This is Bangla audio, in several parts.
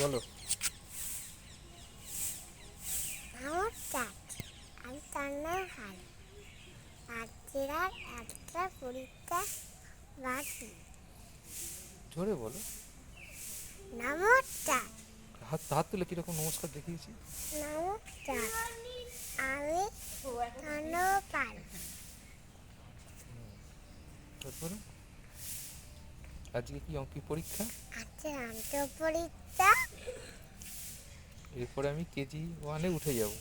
বলো। আমার চাচ আমি তান্নার হাল আজকের একটা পরীক্ষা বাকি। জোরে বলো। নমস্কার হাত হাত তুলে কীরকম নমস্কার দেখিয়েছি? নমস্কার আমি তারপরে? আজকে কি অঙ্কি পরীক্ষা? আজকে অন্ত পরীক্ষা এরপরে আমি কেজি ওয়ানে উঠে যাব।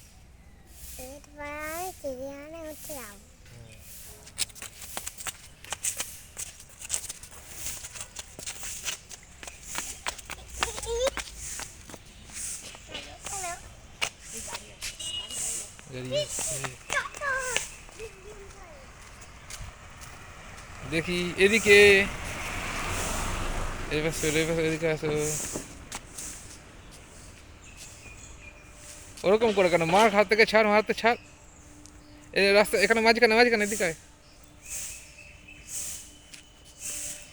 এরপর আমি চিড়িয়াখানে উঠে যাব। দেখি এদিকে। এবার এদিকে আসো। ওরকম করে কেন মার হাত থেকে ছাড় মার হাতে ছাড় এই রাস্তা এখানে মাঝখানে মাঝখানে এদিকে।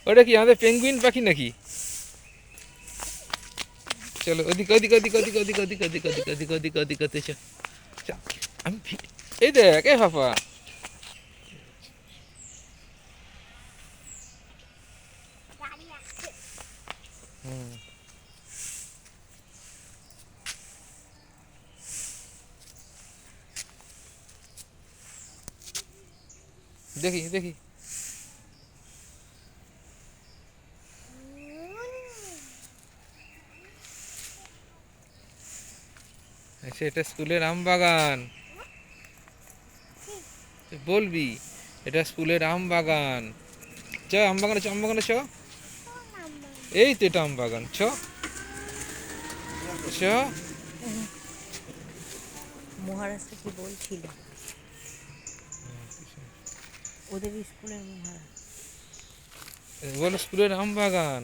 ওটা কি আমাদের পেঙ্গুইন পাখি নাকি চলো ওদিকে ওদিকে ওদিকে ওদিকে ওদিকে ওদিকে ওদিকে ওদিকে ওদিকে ওদিকে ওদিকে ওদিকে। আমি এই দেখ এই ফাফা হুম দেখি দেখি। আচ্ছা এটা স্কুলের আম বাগান। বলবি, এটা স্কুলের আম বাগান। চ, আম বাগানে চ, আম বাগানে চ। এই তো এটা আম বাগান, চ। চ। মহারাষ্ট্র কি বলছিল? ওদের স্কুলের মহারাজ। বলো স্কুলের আম বাগান